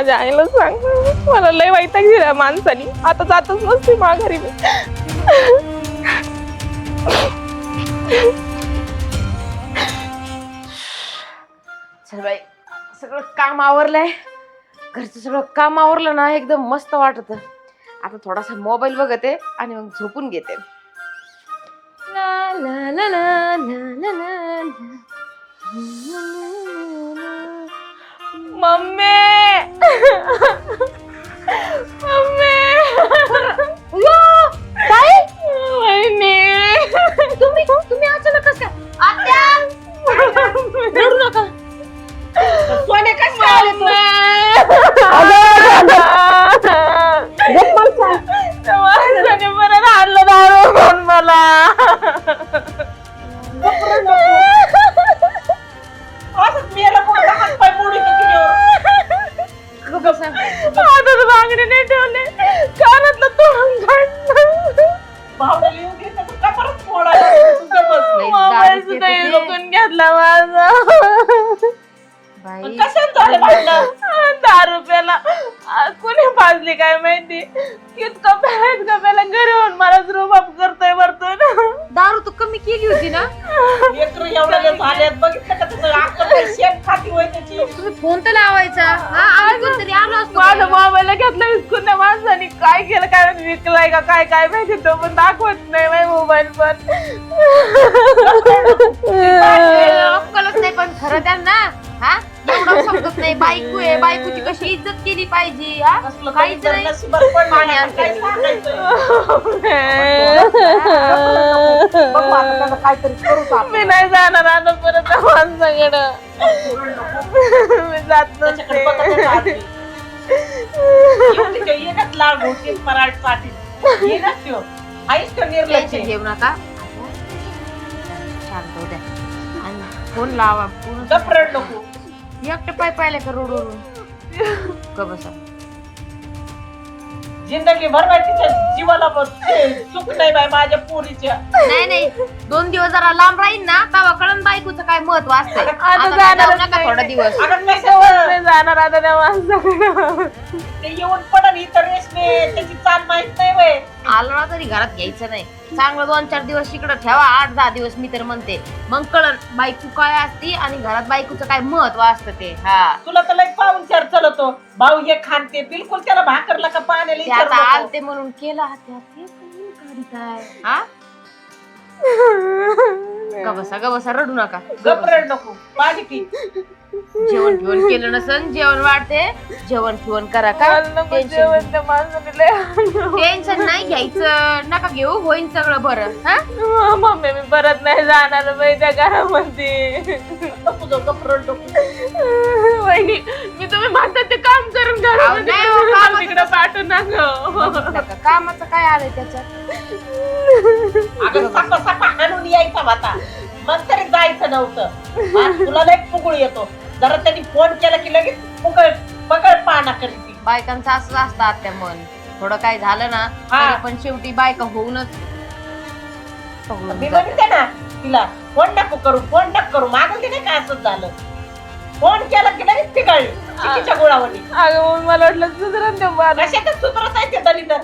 माझ्या आईला सांग. मला लय वैताग दिला माणसानी. आता जातच नसते माघारी मी. चल बाई सगळं काम आवरलंय. घरचं सगळं काम आवरलं ना एकदम मस्त वाटत. आता थोडासा मोबाईल बघते आणि मग झोपून घेते. ला, ला, ला, ला, ला, ला, ला, ला. मम्मी! मम्मी! काय वहिनी! तुम्ही तुम्ही अचानक कसं काय? आत्या! रडू नका. सोने कसं काय आले तू? त्या माणसाने परत आणलं दारू पण मला. काय काय माहिती तो पण दाखवत नाही माझ्या मोबाईल पण. अक्कलच नाही पण खरं त्यांना हा? एवढं समजत नाही. बायको आहे बायकोची कशी इज्जत केली पाहिजे हा? काहीच नाही. पाणी आणते. मी नाही जाणार आता परत त्या माणसाकडं. मी जात नसते. टेन्शन घेऊ नका शांत होऊ द्या आणि फोन लावा पूर्ण एकटं पाय पाहिले का रोडवरून का बसा जिंदगी भर तिच्या जीवाला. ते सुख नाही बाई माझ्या पोरीच्या नाही नाही. दोन दिवस जरा लांब राहील ना तेव्हा कळण बायकोचं काय महत्त्व असतं आता आता काय जाऊ जाणारच नका नाही. थोडा दिवस. अगं जाणार. आता त्या माणसाकडं ते येऊन पडन इतर रेशमे त्याची चाल माहीत नाही वय आलो ना तरी घरात घ्यायचं नाही. चांगलं दोन चार दिवस इकडं ठेवा आठ दहा दिवस मी तर म्हणते. मग कळण बायको काय असती आणि घरात बायकोचं काय महत्त्व असतं ते. हा. तुला तर लई पाहून चार चलतो भाऊ हे खानते बिलकुल त्याला भाकरला का पाण्याला ते आता विचारू नको. आलते म्हणून केला ते. आहे. हा? ग बसा ग बसा रडू नका. ग गप बसा. रड नको. पाणी पी जेवण ठेवण केलं नसन जेवण वाढते. जेवण ठेवण करा का? टेन्शन जेवण त्या माणसाने लय आणलं. टेन्शन नाही घ्यायचं. नका घेऊ होईन सगळं बरं. हा? मम्मी मी परत नाही जाणार बाई त्या घरामध्ये. वहिनी मी तुम्ही म्हणतात ते काम करून घरामध्ये नाही हो, कामाचं तिकडे पाठवू नका. नका. कामाचं काय आलंय त्याच्यात? अगं यायचा मग तरी जायचं नव्हतं. हा, तुला लई पुगळ येतो. जरा त्यांनी फोन केला की लगेच पुगळ पकड पाना करीती. बायकांचं असंच असतं आत्या मन. थोडं काय झालं ना हा. तरी पण शेवटी बायका होऊनच पकडून मी जातात. म्हणते ना तिला फोन नको करू फोन नको करू. मागून नाही काय असंच झालं? फोन केला की लगेच पिकळली चिकीच्या गुळावणी अगं मग मला वाटलं सुधरण ते मला कशातच सुधरत आहे ते दलिंदर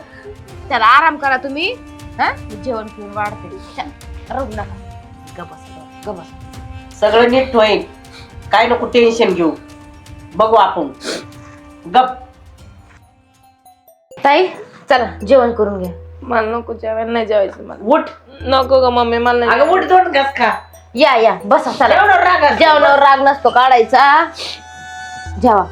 त्याला आराम करा तुम्ही. हा? जेवण पिऊन वाढते. चा, रडू नका. सगळं नीट होईल काय नको टेन्शन घेऊ. बघू आपण. गप. ताई चला जेवण करून घ्या. मला नको जेवायला नाही जेवायचं मला. उठ. नको ग मम्मी मला नाही अगं उठ दोन घास खा. या या बसा चला. जेवणावर राग असतो. जेवणावर राग नसतो काढायचा. जेवा.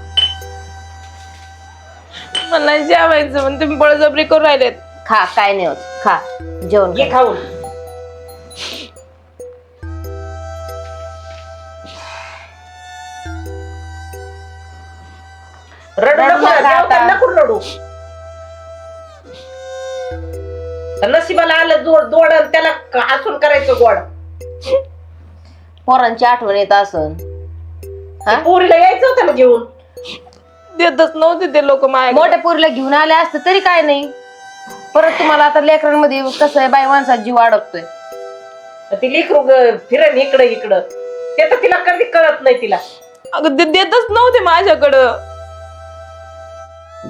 मला नाही जेवायचं पण तुम्ही बळजबरी करून राहिलेत. खा काय नाही होत. खा जेवण. खाऊन. आता. नको रडू? नशिबाला आलं जोड दोड आणि त्याला हसून करायचं गोड. पोरांची आठवण येत असन. हा? पोरीला यायचं होतं ना घेऊन. देतच नव्हते ते लोक माझ्या मोठ्या पोरीला घेऊन आले असते तरी काय नाही. परत तुम्हाला आता लेकरांमध्ये कसं आहे बाई माणसात जीव अडकतोय. ती लेकरू ग- फिरण इकडं इकडं. ते तर तिला कधी कळत नाही तिला. अगं ते देतच नव्हते माझ्याकडं.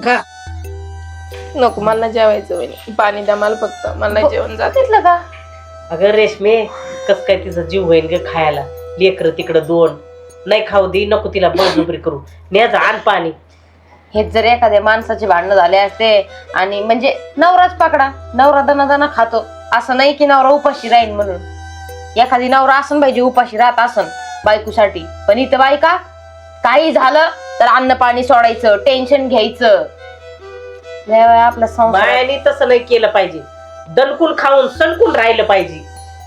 का नको मला जेवायचं वहिनी. पाणी द्या मला फक्त. मला नाही जेवण जात. का? अगं रेशमे कस काय तिचा जीव होईल ग खायला? लेकर तिकडं दोन. नाही खाऊ दे नको तिला बळजुबरी करू. न्यायचं आण पाणी. हेच जर एखाद्या माणसाचे भांडणं झाले असते आणि म्हणजे नवराच पकडा नवरा दना दना खातो. असं नाही की नवरा उपाशी राहील म्हणून. एखादी नवरा असन पाहिजे उपाशी राहत असन बायकोसाठी. पण इथं बायका काही झालं तर अन्न पाणी सोडायचं टेन्शन घ्यायचं. लय वेळा आपला संसार बायानी तसं नाही केलं पाहिजे. दणकून खाऊन सणकून राहिलं पाहिजे.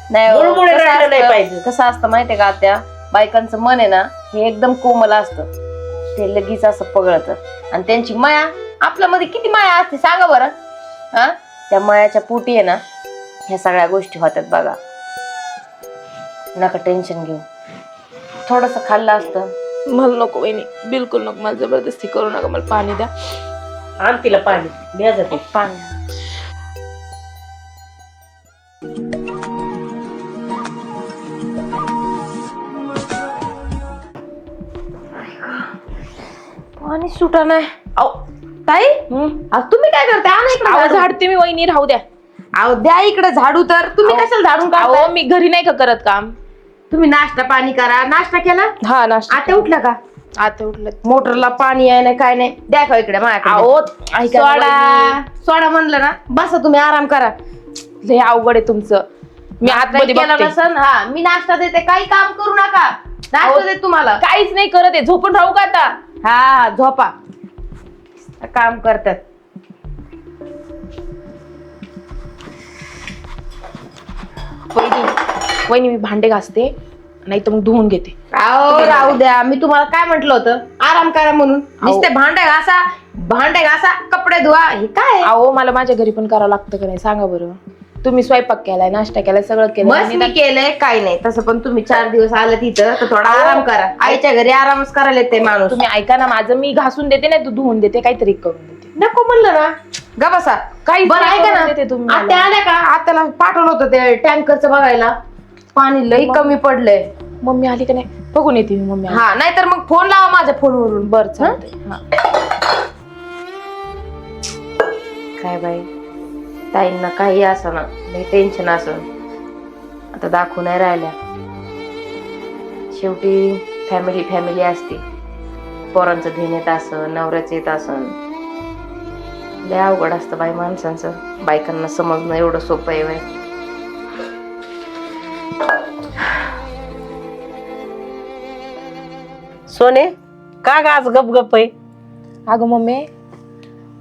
नाही हो, मुळमुळे कसं राहिलं नाही असतं- पाहिजे. कसं असतं माहितीये का त्या बायकांचं मन आहे ना हे एकदम कोमल असतं. ते लगेच असं पगळत. आणि त्यांची माया आपल्यामध्ये किती माया असते सांगा बरं. हा? त्या मायाच्या पोटी आहे ना ह्या सगळ्या गोष्टी होतात बघा. नका टेन्शन घेऊ. थोडस खाल्लं असतं मला नको वहिनी बिलकुल नको मला जबरदस्ती करू नका मला पाणी द्या. आण तिला पाणी न्या जाते पाणी. पाणी सुटा नाही अहो ताई अहो, तुम्ही काय करताय? आणा इकडं अहो झाडू. झाडते मी वहिनी राहू द्या. अहो द्या इकडे झाडू तर. तुम्ही अहो, कशाला झाडून अहो काढताय? मी घरी नाही का करत काम? तुम्ही नाश्ता पाणी करा. नाश्ता केला? हा नाश्ता आता उठला का? आता उठलं. मोटरला पाणी आहे ना काय नाही. द्या का इकडे माझ्याकडे सोडा. सोडा म्हणलं ना. बसा तुम्ही आराम करा. लय अवघड आहे तुमचं. मी आतमध्ये केला बघते. नसन? हा मी नाश्ता देते. काही काम करू नका. नाश्ता. देते तुम्हाला. काहीच नाही करत आहे. झोपून राहू का आता? हा झोपा. काम करतात. वहिनी वहिनी मी भांडे घासते नाही तर मग धुवून घेते. अहो राहू द्या. मी तुम्हाला काय म्हंटल होतं? आराम करा म्हणून. नुसते भांडे घासा भांडे घासा कपडे धुवा. हे काय अहो मला माझ्या घरी पण करावं लागतं का नाही? सांगा बरं. तुम्ही स्वयंपाक केलाय नाश्ता केलाय सगळं केलं बस मी केलंय काय नाही. तसं पण तुम्ही चार दिवस आले तिथं तर थोडा. आराम करा. आईच्या घरी आरामच करायला येते माणूस. तुम्ही ऐका ना माझं मी घासून देते नाही तू धुवून देते काहीतरी करून देते. नको म्हणलं ना. गा बसा. काहीच बरं ऐका ना. देते तुम्ही मला. आत्या आल्या का? आत्याला पाठवलं होतं ते टँकरचं बघायला. पाणी लई कमी पडलंय. मम्मी आली का नाही? बघून येते मी मम्मी आली. हा नाहीतर मग फोन लावा माझ्या फोनवरून. बरं हा. काय बाई? ताईंना काही असं ना लई टेन्शन असं आता दाखवू नाही राहिल्या. शेवटी फॅमिली फॅमिली असते. पोरांचं ध्येन येत असं नवऱ्याचं येत असं. लय अवघड असतं बाई माणसांचं. बायकांना समजणं एवढं सोपं आहे बाई. सोने का ग आज गप गप आहे? अगं मम्मी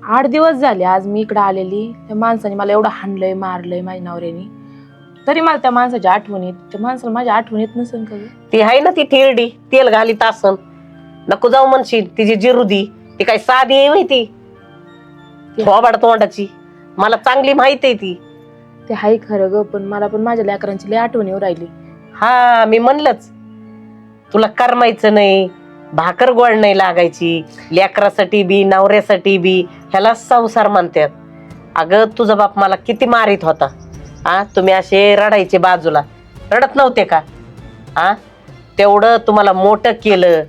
आठ दिवस झाले आज मी इकडे आलेली. त्या माणसाने मला एवढं हाणलंय मारलंय माझ्या नवऱ्याने. तरी मला त्या माणसाची आठवण त्या माणसाला माझी आठवण येत नसेल का गं? ती आहे ना ती ठेरडी तेल घालीत असन. नको जाऊ म्हणशील तिची जिरुदी ती काय साधी आहे माहिती? थोबाड तोंडाची. मला चांगली माहिती आहे ती. ते हाय खरं ग पण मला पण माझ्या लेकरांची लय आठवण येऊ राहिली. हा मी म्हणलंच. तुला करमायचं नाही भाकर गोळ नाही लागायची लेकरासाठी बी नवऱ्यासाठी बी ह्याला संसार म्हणतात. अगं तुझा बाप मला किती मारित होता. हा तुम्ही असे रडायचे बाजूला. रडत नव्हते का? हा तेवढं तुम्हाला मोठं केलं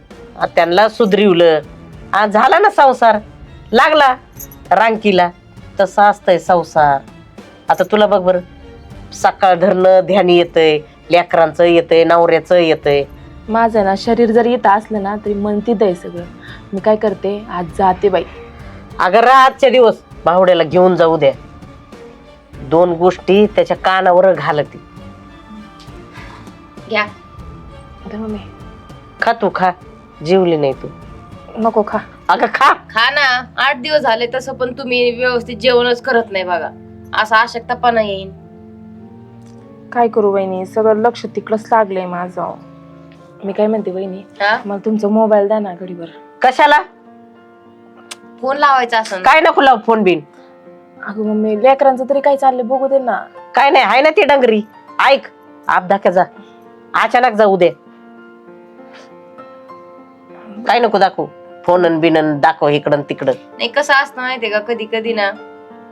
त्यांना सुधरिवलं. हा झाला ना संसार? लागला रांकीला. तसं असतंय संसार. आता तुला बघ बरं. सकाळ धरणं ध्यान येतंय लेकरांचं येतंय नवऱ्याचं येतंय. माझं ना शरीर जर येत असलं ना तरी मन तिथं आहे सगळं. मी काय करते आज जाते बाई. अगं रातचे दिवस. भावड्याला घेऊन जाऊ द्या. दोन गोष्टी त्याच्या कानावर घालती. घ्या. तर मम्मी. खा तू खा. जीवली नाही तू. नको खा. अगं खा. खा ना. आठ दिवस झाले तसं पण तुम्ही व्यवस्थित जेवणच करत नाही बघा. असा अशक्तपणा येईल काय करू वहिनी सगळं लक्ष तिकडंच लागलंय माझं. मी काय म्हणते वहिनी हा? मला तुमचा मोबाईल द्या ना घडीवर कशाला? फोन लावायचा असं. काय नको लाव फोन बिन? अगं मम्मी लेकरांचं तरी काय चाललंय बघू दे ना. काय नाही आहे ना ती डंगरी. ऐक आप दाखया जा. अचानक जाऊ दे. काय नको दाखवू. फोन बिनन दाखव इकडं तिकडं. नाही कसं असतं माहितीये का? कधी कधी ना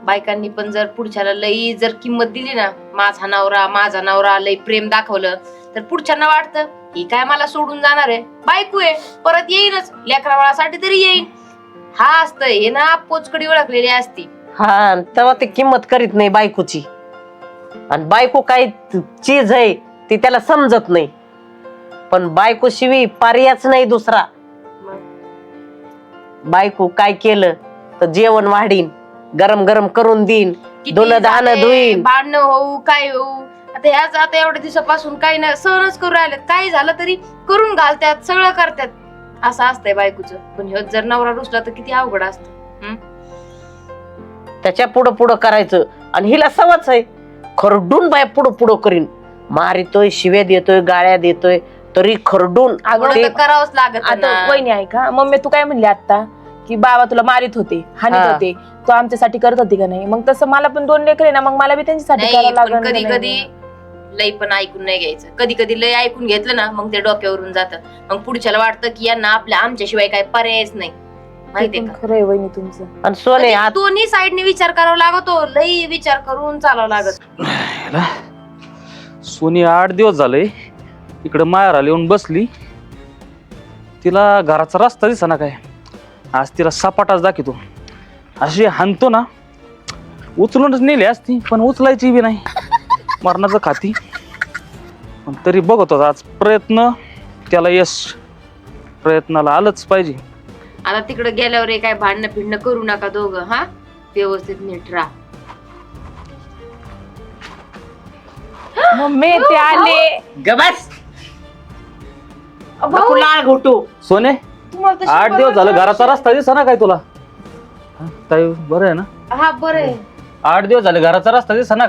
बायकांनी पण जर पुढच्याला लई जर किंमत दिली ना माझा नवरा माझा नवरा लई प्रेम दाखवलं तर पुढच्यांना वाटतं. ही काय मला सोडून जाणार आहे? बायको आहे परत येईनच. लेकरा बाळासाठी तरी येईन. हा असतंय हे ना पोचकडी ओळखलेली असती. हा तेव्हा ते किंमत करीत नाही बायकोची. आणि बायको काय चीज आहे ती त्याला समजत नाही. पण बायको शिवी पर्यायच नाही दुसरा. बायको काय केलं तर जेवण वाढीन गरम गरम करून देईन किती दोन धुईन. भांडणं होऊ काय होऊ? आता ह्याच आता एवढ्या दिवसापासून काही नाही सहनच करू राहिलेत. काही झालं तरी करून घालतात सगळं करतात असं असतंय बायकोचं. पण ह्यो जर नवरा रुसला तर किती अवघड असतं. त्याच्या पुढं पुढं करायचं. आणि हिला सवच आहे. खरडून बाय पुढं पुढं करीन. मारितोय शिव्या देतोय गाळ्या देतोय तरी खरडून ते- करावंच लागत आता ना. वहिनी आहे का? मम्मी तू काय म्हणली आता की बाबा तुला मारित होते हानीत हा. होते. तो आमच्यासाठी करत होती का नाही? मग तसं मला पण दोन लेकर आहे ना मग मला बी त्यांच्यासाठी नाही करावं पण लागलं कधी. कधी लई पण ऐकून नाही घ्यायचं. कधी कधी लय ऐकून घेतलं ना मग ते डोक्यावरून जातं. मग पुढच्याला वाटतं की यांना आपल्या आमच्याशिवाय काही पर्यायच नाही. माहितीये का? खरं आहे वहिनी तुमचं. आणि सोने कधी आत दोन्ही साईडने विचार करावा लागतो. लई विचार करून चालावं लागत. ह्याला सोनी आठ दिवस झाले इकडे मायाला येऊन बसली. तिला घराचा रस्ता दिसा ना काय? आज तिला सपाटाच दाखवतो. अशी हाणतो ना. उचलूनच नेली असती पण उचलायची बी नाही. मरणाचं खाती. पण तरी बघतो आज प्रयत्न त्याला यश प्रयत्नाला आलंच पाहिजे. आता तिकडे गेल्यावर काय भांडणं फिरणं करू नका दोघं हा? व्यवस्थित नीट राहा. मम्मी ते आले. गबस भाऊ, नको लाळ घोटू. सोने तुम्हाला तशी आठ दिवस झालं घराचा रस्ता दिसा ना काय तुला? हा, ताई बरं आहे ना? हा बरं आहे. आठ दिवस झाले घराचा रस्ता दिसा ना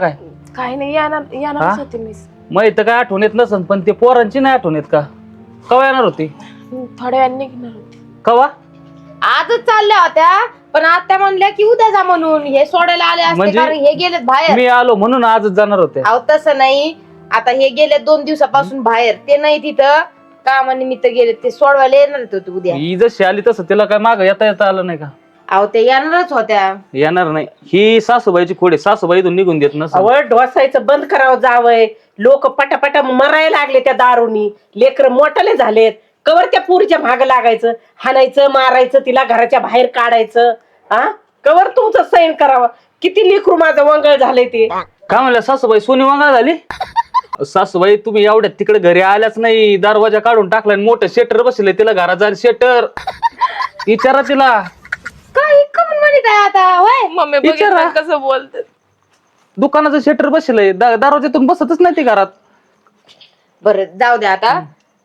काय काही नाही येणार येणारच हा? होते मी मग इथं काय आठवण येत नसन पण ते पोरांची नाही आठवण येत का? कवा येणार होती? थोड्या वेळाने निघणार होते. कवा? आजच चालल्या होत्या पण आता म्हणल्या की उद्या जा म्हणून. हे सोडायला आले असते म्हणजे? कारण हे गेलेत बाहेर. मी आलो म्हणून आजच जाणार होते. अहो तसं नाही. आता हे गेले दोन दिवसापासून बाहेर. ते नाही तिथं. कामानिमित्त गेले ते सोडवायला येणार होते उद्या. ही जशी आली तसं तिला काय माग येता येता आलं नाही का? अहो ते येणारच होत्या. येणार नाही. ही सासूबाईची खोडे सासूबाई इथून निघून देत नसं आवड ढोसायचं बंद करावं जावंय. लोक पटापटा मरायला लागले त्या दारूनी. लेकर मोठाले झालेत. कवर त्या पुरीच्या माग लागायचं. हाणायचं मारायचं तिला घराच्या बाहेर काढायचं. हा कवर तुमचं सैन करावं. किती लेकरू माझं वंगळ झालंय ते. काय म्हणलं सासूबाई? सोनी वांगा झाली? सासूबाई तुम्ही एवढ्या तिकडे घरी आल्याच नाही. दरवाजा काढून टाकला आणि मोठं शेटर बसले. तिला घरात जायला शेटर. विचारा तिला. आहे आता होय? मम्मी विचारा. बघितलं कसं बोलते. दुकानाचं शेटर बसलंय द- दरवाजातून बसतच नाही ती घरात. बरं जाऊ द्या आता.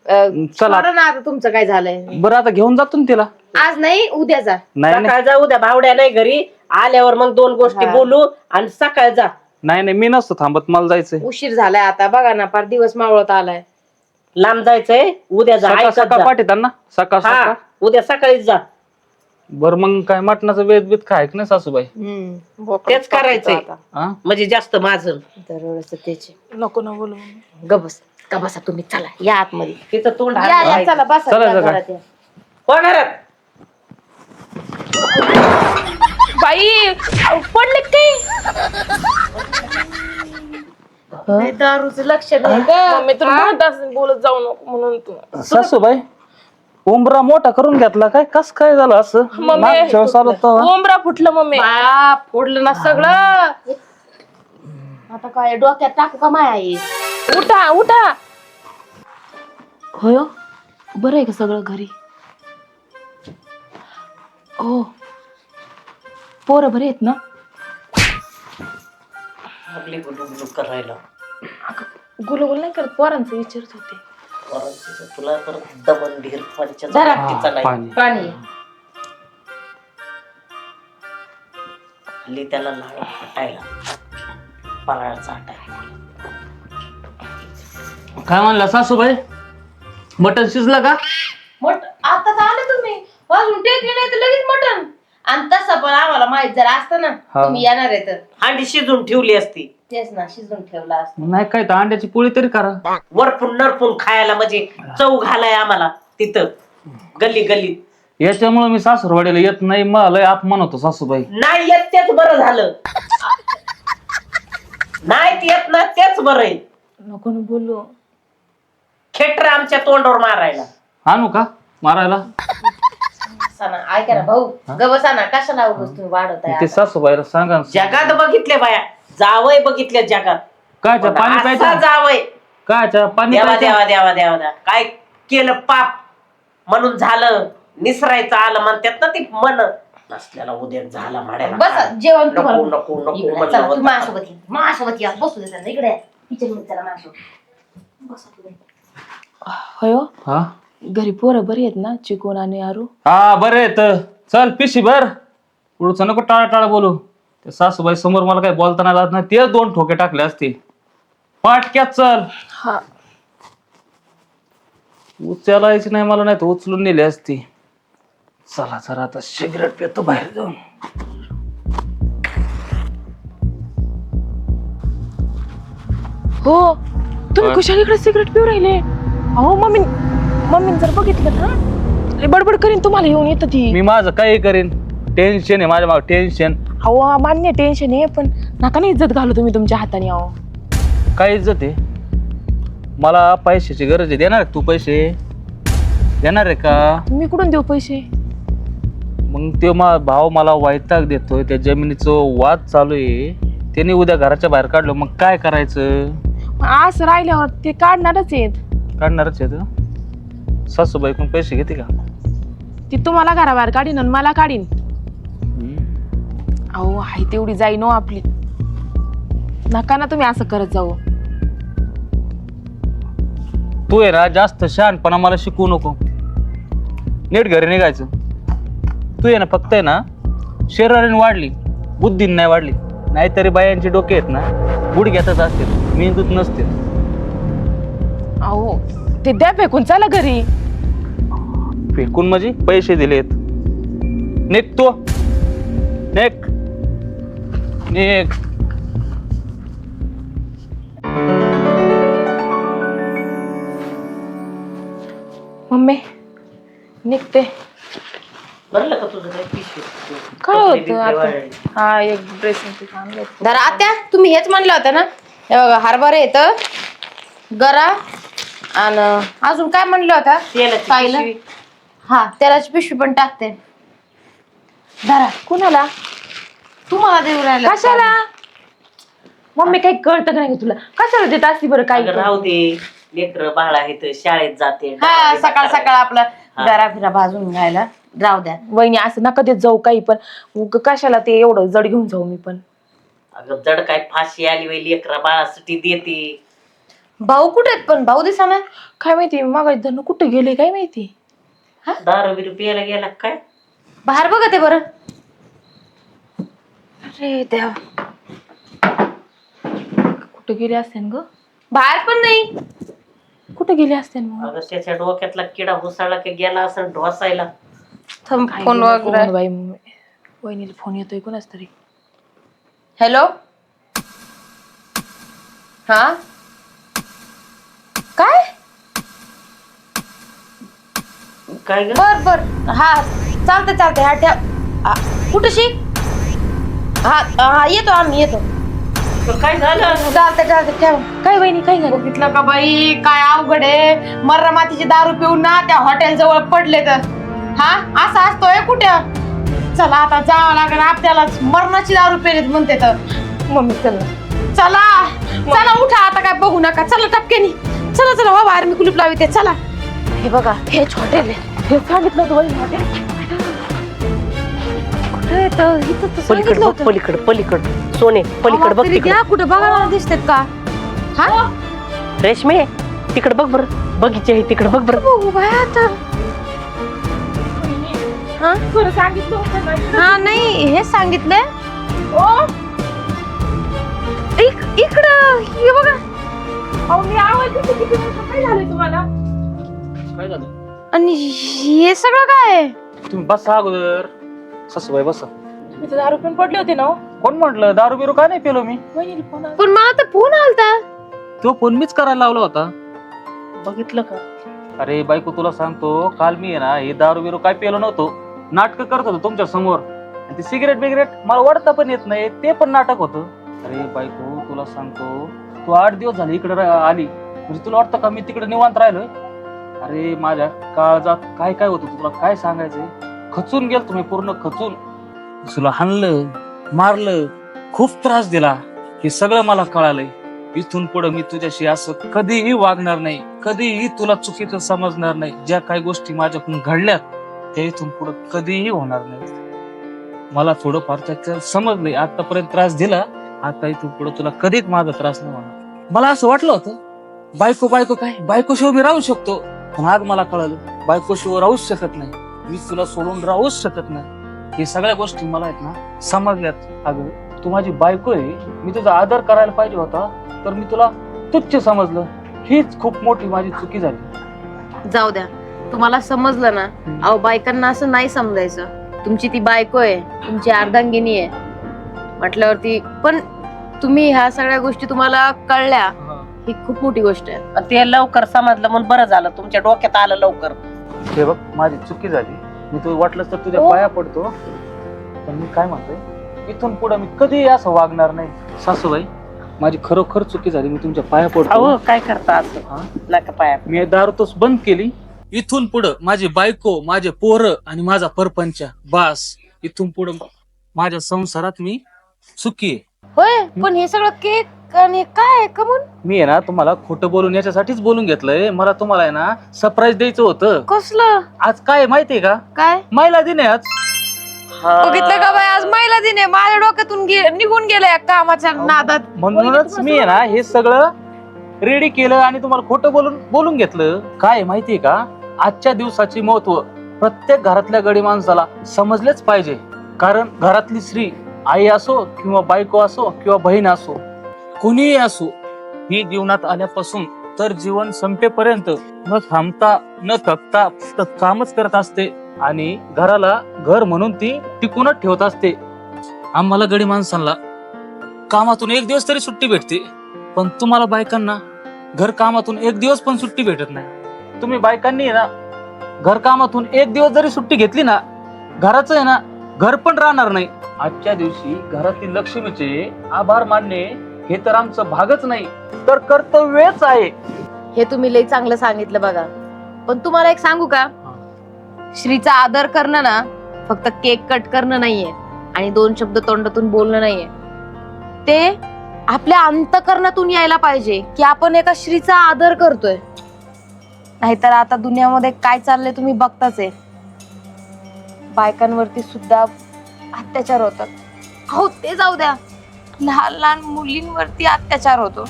अं, चला. सोडा ना आता तुमचं काय झालंय. बरं आता घेऊन जातो ना तिला. आज नाही उद्या जा. नाही नाही. सकाळ जाऊ द्या भावड्या नाही घरी. आल्यावर मग दोन गोष्टी हा. बोलू आणि सकाळ जा. नाही नाही मी नसतो थांबत मला जायचंय. उशीर झालाय आता बघा ना पार दिवस मावळत आलाय. लांब जायचंय उद्या जा सकाळ ऐकत सकाळ जा. पाठीत ना? सकाळ हा सकाळ. उद्या सकाळीच जा. बर मग काय मटणाचं वेद बीत खाय नाही सासूबाई. तेच करायचंय. हा? म्हणजे जास्त माझं. दरवेळेस त्याचे नको ना बोलू. गबस गबसा तुम्ही चला या आतमध्ये. तिचं तोंड या या हात चला बसा चला, या चला. घरात या. हो घरात? बाई पडले काय नाही, दारूचं लक्ष नाही. मम्मी तुला म्हणत असेल, बोलत जाऊ नको म्हणून तू सासूबाई? उंबरा मोठा करून घेतला काय? कस काय झालं असं? मागच्या वेळेस आलो तेव्हा. ओमरा फुटलं मम्मी. बाया फोडलं ना सगळं. आता काय डोक्यात टाकू का माया हे? उठा उठा. होय हो. बरं आहे का सगळं घरी? हो. पोरं बरे आहेत ना? गुलगुल नाही करत पोरांचं विचारत होते. पोरांची तुला तर दमन ढीर पंच जरा. तिचा नाही. पाणी. पाणी. हल्ली त्याला लाळ फटायला पराळ चाटायला काय म्हणला सासूबाई? मटन शिजलं का? मट आता आले तुम्ही. अजून टेकले नाही तर लगेच मटन आणि तसं पण आम्हाला माहीत जर असतं ना हा. तुम्ही येणार आहे तर. हांडी शिजून ठेवली असती. तेच ना शिजून ठेवला असतं. नाही काय तर अंड्याची पोळी तरी करा. वरपून नरपून खायला म्हणजे चव घालाय आम्हाला तिथं. गल्ली गल्लीत याच्यामुळे मी सासूरवाडीला येत नाही मला लय अपमान होतो सासूबाई. नाही येत तेच बरं झालं. नाही येत ना तेच बरं आहे. नको ना बोलू. खेटर आमच्या तोंडावर मारायला. आणू का? मारायला? ऐका ना भाऊ हा? ग बसा ना कशाला उगाच तुम्ही वाढवताय ते आता? सासूबाईला सांगा ना. जगात बघितले बाया. जावय बघितले जगात. कायच्या पाणी असा प्यायचं? जावय. कायच्या पाणी देवा प्यायचं? देवा देवा देवा देवा. काय केलं पाप? म्हणून झालं निसरायचं आलं म्हणतात ना ती मन. नसल्याला उद्या झाला म्हाड्याला बसा काय. जेवण नको तुम्हाला. नको नको इकडे म्हणलं चला, होतं. तू माझ्यासोबत ये. माझ्यासोबत या. बसू दे त्यांना. इकडे किचनमध्ये चला माझ्यासोबत. बसा तुम्ही. होय हो. हा? घरी पोरं बरी आहेत ना? चिकून आणि आरू? हा बरं तर चल पिशी बर पुढचं नको टाळा टाळा बोलू. ते सासूबाई समोर मला काही बोलता नाही लागत नाही तेच दोन ठोके टाकले असते पाटक्यात चल. हा. उचलायची नाही मला नाही तर उचलून नेली असती. चला चला आता सिगरेट पितो बाहेर जाऊन. हो तुम्ही? कुशाल इकडे सिगरेट पिऊ राहिले? अहो मम्मी मम्मीने जर बघितलं ना लय बडबड करीन तुम्हाला येऊन येतं ती. मी माझं काही करीन. टेन्शन आहे माझ्या मागे टेन्शन अहो मान्य टेन्शन आहे पण नका नाही इज्जत घालू तुम्ही तुमच्या हाताने अहो. काय इज्जत आहे? मला पैशाची गरज आहे. देणार तू पैसे? देणार आहे का? मी कुठून देऊ पैसे? मग ते मा भाव मला वैताग देतोय. त्या जमिनीचं वाद चालू आहे. त्याने उद्या घराच्या बाहेर काढलं. मग काय करायचं? मग असं राहिल्यावर ते काढणारच आहेत. काढणारच आहे तर सासूबाईकडून पैसे घेते का? ती तुम्हाला घराबाहेर काढीन आणि मला काढीन. अहो हाय तेवढी जाईन हो आपली. नका ना तुम्ही असं करत जाऊ. तू आहे ना जास्त शहाणपणा मला शिकवू नको. नीट घरी निघायचं. तू आहे ना फक्त आहे ना शरीराने वाढली बुद्धीने नाही वाढली नाहीतरी बायांचे डोके आहेत ना गुडघ्यातच असते मेंदूत नसते अहो ते द्या फेकून चला घरी. फेकून म्हणजे पैसे दिलेत. निघतो निघ. मम्मी निघते. भरलं का तुझं काही पिशवी? काय होतं आता. हा एक ड्रेसिंग आणलं जरा आत्या तुम्ही हेच म्हणलं होतं ना? हे बघा हरभरे येतं गरा आणि अजून काय म्हणलं होतं? तेलाची पाहिलं? पिशवी. हा तेलाची पिशवी पण टाकते. धरा कुणाला? तुम्हाला देऊ राहिलं कशाला? मम्मी काही कळतं का नाही तुला? कशाला देत असती बरं काही अगं राहू दे. लेकर बाळ आहेत शाळेत जाते हा सकाळ सकाळ आपलं गरा फिरा भाजून घ्यायला. राहू द्या. वहिनी असं नका देत जाऊ काही पण. उग कशाला ते एवढं जड घेऊन जाऊ मी पण. अगं जड काय फाशी आली बाई लेकरा बाळासाठी देते. भाऊ कुठे आहेत पण? भाऊ दिसा ना काय माहिती मग धन कुठं गेले काय माहिती? दारू बिरू प्यायला गेला काय? बाहेर बघा ते बरं. अरे देवा. कुठं गेले असते ग? बाहेर पण नाही. कुठं गेले असते मग? अगं त्याच्या डोक्यातला किडा घुसाळला की गेला असं ढोसायला. थांब काय फोन गेलं वगैरे बाई मम्मी. वहिनीला फोन येतोय कोणाच तरी. हॅलो? हा? काय? काय ग? बर बर. हा चालतंय चालतंय. हा ठेव. कुठं शिक हा हा येतो आम्ही येतो. काय झालं? चालतंय चालतंय ठेव. काय वहिनी काय झालं? बघितलं का बाई? काय अवघड आहे? मर्रा मातीची दारू पिऊन ना त्या हॉटेल जवळ पडले तर हा? असं असतोय कुठं? चला आता जावं लागेल. आपल्यालाच मरणाची दारू पेरेत म्हणते तर मम्मी चल. चला. चला उठा. आता काय बघू नका. चला टपक्यानी चला चला हो बाहेर मी कुलूप लावते. चला. हे बघा हेच हॉटेल आहे. हे सांगितलं होतं वहिनी हॉटेल कुठं येतं इथं तर पलीकड सांगितलं बघ होतं. पलीकड पलीकड. सोने पलीकड बघ तरी तिकडे. द्या कुठं बघा मला दिसतात का? हा? रेशमे तिकडे बघ बरं. बगीचे आहे तिकडे बघ बरं. बघू बाय आता. हा? बरं सांगितलं होतं ना. इकडं. हा नाही हेच सांगितलंय. ओ इक- इकडं हे बघा. अहो मी आवाज देते किती वेळा. काय झालंय तुम्हाला? काय झालं? आणि हे सगळं काय? आहे? तुम्ही बसा अगोदर. सासूबाई बसा. मी तर दारू पण पडले होते ना हो. कोण म्हटलं? दारू बिरू का नाही पेलो मी? वहिनीला फोन आला. पण मला तर फोन आलता. तो फोन मीच करायला लावला होता. बघितलं का? अरे बायको तुला सांगतो काल मी आहे ना हे दारू बिरू काय पेलो नव्हतो. नाटक करत होतो तुमच्यासमोर. आणि ते सिगरेट बिगरेट मला वाढता पण येत नाही ते पण नाटक होतं. अरे बायको तुला सांगतो तू आठ दिवस झाले इकडे आली. म्हणजे तुला वाटतं का मी तिकडे निवांत राहिलोय? अरे माझ्या काळजात काय काय होतं? तुला काय सांगायचंय? खचून गेल तुम्ही पूर्ण खचून. तुला हाणलं मारलं खूप त्रास दिला हे सगळं मला कळालंय. इथून पुढे मी तुझ्याशी असं कधीही वागणार नाही कधीही तुला चुकीचं समजणार नाही ज्या काही गोष्टी माझ्याकडून घडल्यात त्या इथून पुढे कधीही होणार नाही मला थोडंफार त्याचं समजलंय आतापर्यंत त्रास दिला आता इथून पुढे तुला कधीच माझा त्रास नाही होणार. मला असं वाटलं होतं बायको बायको काय बायकोशिवाय मी राहू शकतो पण आज मला कळलं बायकोशिवाय राहूच शकत नाही. मी तुला सोडून राहूच शकत नाही. हे सगळ्या गोष्टी मला आहेत ना समजल्यात. अगं तू माझी बायको आहे. मी तुझा आदर करायला पाहिजे होता तर मी तुला तुच्छ समजलं. हीच खूप मोठी माझी चुकी झाली. जाऊ द्या. तुम्हाला समजलं ना? अहो बायकांना असं नाही समजायचं. तुमची ती बायको आहे तुमची अर्धांगिनी आहे. म्हटल्यावरती पण तुम्ही ह्या सगळ्या गोष्टी तुम्हाला कळल्या. ही खूप मोठी गोष्ट आहे. आणि ते लवकर समजलं म्हणून बरं झालं. तुमच्या डोक्यात आलं लवकर. हे बघ माझी चुकी झाली. मी तू वाटलंस तर तुझ्या हो. पाया पडतो. पण मी काय म्हणतोय? इथून पुढे मी कधी असं वागणार नाही. सासूबाई माझी खरोखर चुकी झाली. मी तुमच्या पाया पडतो. अहो काय करता असं? नका पाया मी दारूतच बंद केली. इथून पुढं माझी बायको माझे पोरं आणि माझा परपंच. बास. इथून पुढं माझ्या संसारात मी सुखी आहे. होय? पण हे सगळं केक आणि काय कमून मी आहे ना तुम्हाला खोटं बोलून याच्यासाठीच बोलून घेतलंय. मला तुम्हाला आहे ना सरप्राईज द्यायचं होतं. कसलं? आज काय आहे माहितीये का? काय? महिला दिन आहे आज. बघितलं का बाई? आज महिला दिन आहे. माझ्या डोक्यातून गे- निघून गेल्या कामाच्या नादात. म्हणूनच मी आहे ना हे सगळं रेडी केलं आणि तुम्हाला खोटं बोलून बोलून घेतलं. काय आहे माहितीये का? आजच्या दिवसाची महत्त्व प्रत्येक घरातल्या गडी माणसाला समजलेच पाहिजे. कारण घरातली स्त्री आई असो किंवा बायको असो किंवा बहीण असो कोणीही असो ही जीवनात आल्यापासून तर जीवन संपेपर्यंत न थांबता न थकता फक्त कामच करत असते आणि घराला घर म्हणून ती टिकूनच ठेवत असते. आम्हाला गडी माणसांना कामातून एक दिवस तरी सुट्टी भेटते पण तुम्हाला बायकांना घर कामातून एक दिवस पण सुट्टी भेटत नाही. तुम्ही बायकांनी आहे ना घर कामातून एक दिवस जरी सुट्टी घेतली ना घराचं आहे ना घर पण राहणार नाही. आजच्या दिवशी घरातील लक्ष्मीचे आभार मानणे हे तर आमचं भागच नाही तर कर्तव्यच आहे. हे तुम्ही लई चांगलं सांगितलं बघा. पण तुम्हाला एक सांगू का? श्रीचा आदर करणं ना फक्त केक कट करणं नाहीये आणि दोन शब्द तोंडातून बोलणं नाहीये. ते आपल्या अंतकरणातून यायला पाहिजे की आपण एका श्रीचा आदर करतोय. नाहीतर आता दुनियामध्ये काय चाललंय तुम्ही बघताच आहे. बायकांवरती सुद्धा अत्याचार होतात. हो ते जाऊ द्या. लहान लहान मुलींवरती अत्याचार होतो.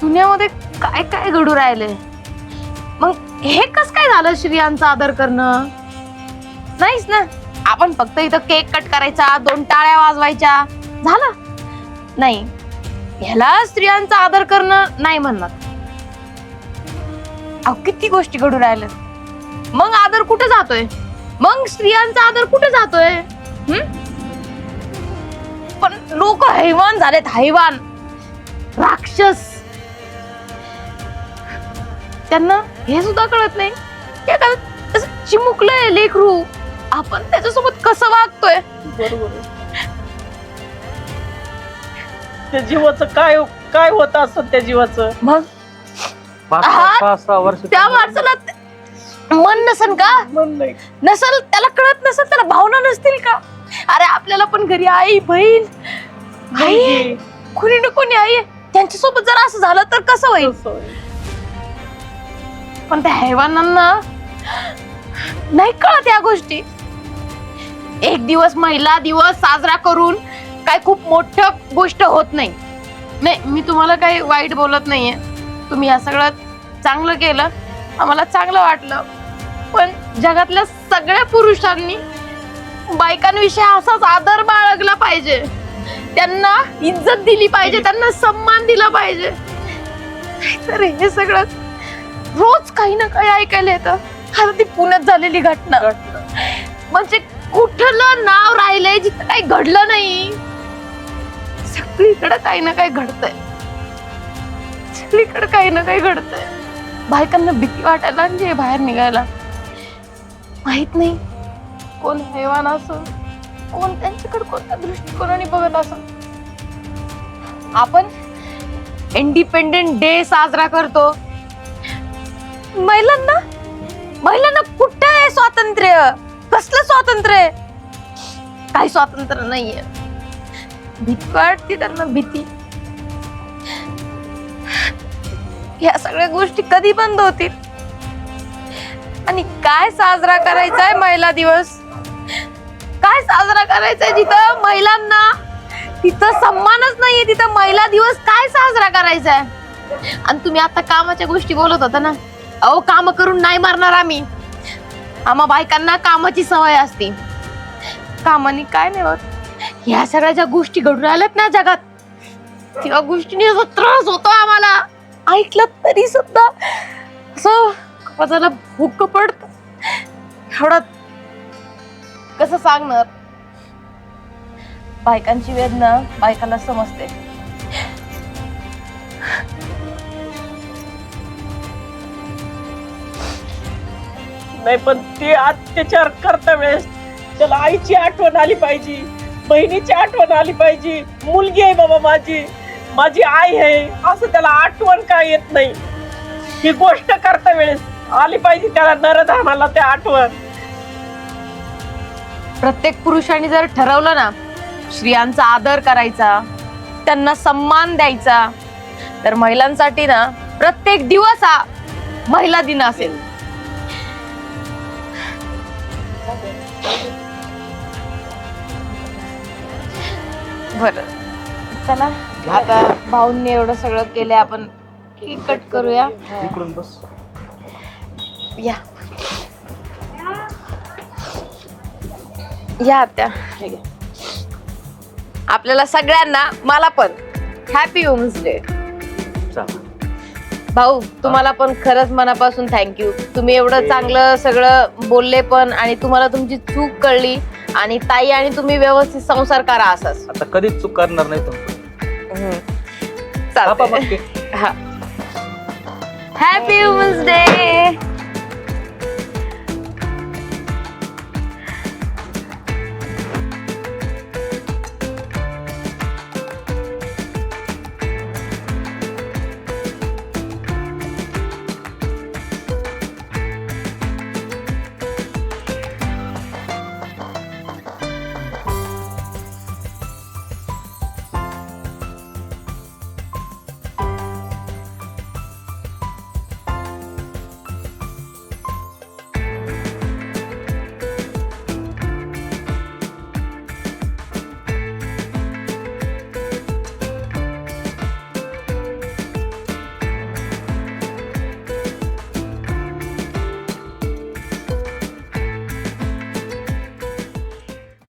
दुनियामध्ये काय काय घडू राहिले? मग हे कस काय झालं स्त्रियांचा आदर करणं? नाहीच ना? आपण फक्त इथं केक कट करायचा दोन टाळ्या वाजवायच्या. झालं? नाही. ह्याला स्त्रियांचा आदर करणं नाही म्हणणार. अहो किती गोष्टी घडू राहिल्या. मग आदर कुठे जातोय? मग स्त्रियांचा आदर कुठे जातोय? हम्म? पण लोक हैवान झालेत हैवान. राक्षस. त्यांना हे सुद्धा कळत नाही. की एखादं असं चिमुकलंय लेकरू. आपण त्याच्यासोबत कसं वागतोय? त्या जीवाचं काय काय होत असत त्या जीवाचं? मग? पाच आहात? सहा सहा वर्ष त्या माणसाला मन नसन का? नसल त्याला कळत नसल त्याला भावना नसतील का? अरे आपल्याला पण घरी आई बहीण. आई आहे. कोणी ना कोणी आई आहे. त्यांच्यासोबत जर असं झालं तर कसं होईल. पण त्या हैवानांना नाही कळत या गोष्टी. एक दिवस महिला दिवस साजरा करून काय खूप मोठं गोष्ट होत नाही. नाही मी तुम्हाला काही वाईट बोलत नाहीये. तुम्ही या सगळं चांगलं केलं. आम्हाला चांगलं वाटलं. पण जगातल्या सगळ्या पुरुषांनी बायकांविषयी असाच आदर बाळगला पाहिजे. त्यांना इज्जत दिली पाहिजे त्यांना सन्मान दिला पाहिजे. तर हे सगळं रोज काही ना काही ऐकायला येतं. आता ती पुण्यात झालेली घटना. म्हणजे कुठलं नाव राहिलंय जिथं काही घडलं नाही. सगळीकडे काही ना काही घडतंय. सगळीकडे काही ना काही घडतंय. बायकांना भीती वाटायला आहे बाहेर निघायला. माहीत नाही. कोण हैवान असं कोण त्यांच्याकडे कोणत्या दृष्टिकोनाने बघत असं. आपण इंडिपेंडेंट डे साजरा करतो. महिलांना महिलांना कुठं आहे स्वातंत्र्य? कसलं स्वातंत्र्य काही स्वातंत्र्य नाहीये. भीती वाटते त्यांना भीती. या सगळ्या गोष्टी कधी बंद होतील? आणि काय साजरा करायचा आहे महिला दिवस? काय साजरा करायचा आहे जिथं महिलांना? तिथं सन्मानच नाहीये तिथं महिला दिवस काय साजरा करायचा आहे आणि तुम्ही आता कामाच्या गोष्टी बोलत होता ना? अहो काम करून नाही मारणार आम्ही. आम्हा बायकांना कामाची सवय असते. कामाने काय नाही होत. ह्या सगळ्या ज्या गोष्टी घडून आल्यात ना जगात त्या गोष्टीने त्रास होतो आम्हाला. ऐकलं तरी सुद्धा असं कपाळाला भूक पडत. एवढा कसं सांगणार? बायकांची वेदना बायकाला समजते. नाही पण ते अत्याचार करता वेळेस त्याला आईची आठवण आली पाहिजे बहिणीची आठवण आली पाहिजे मुलगी आहे बाबा माझी माझी आई आहे असं त्याला आठवण काय येत नाही. ही गोष्ट करता वेळेस आली पाहिजे त्याला नरधामाला त्या आठवण. प्रत्येक पुरुषाने जर ठरवलं ना स्त्रियांचा आदर करायचा त्यांना सन्मान द्यायचा तर महिलांसाठी ना प्रत्येक दिवस हा महिला दिन असेल. बर. चला आता भाऊंनी एवढं सगळं केलंय आपण कट करूया. इकडून बस. या. या आत्या आपल्याला सगळ्यांना मला पण. हॅपी वुमन्स डे भाऊ तुम्हाला पण खरंच मनापासून थँक्यू तुम्ही एवढं चांगलं सगळं बोलले पण आणि तुम्हाला तुमची चूक कळली आणि ताई आणि तुम्ही व्यवस्थित संसार करा असाच. आता कधीच चूक करणार नाही तुमचं. चालतंय. मग ते. हा. Happy women's day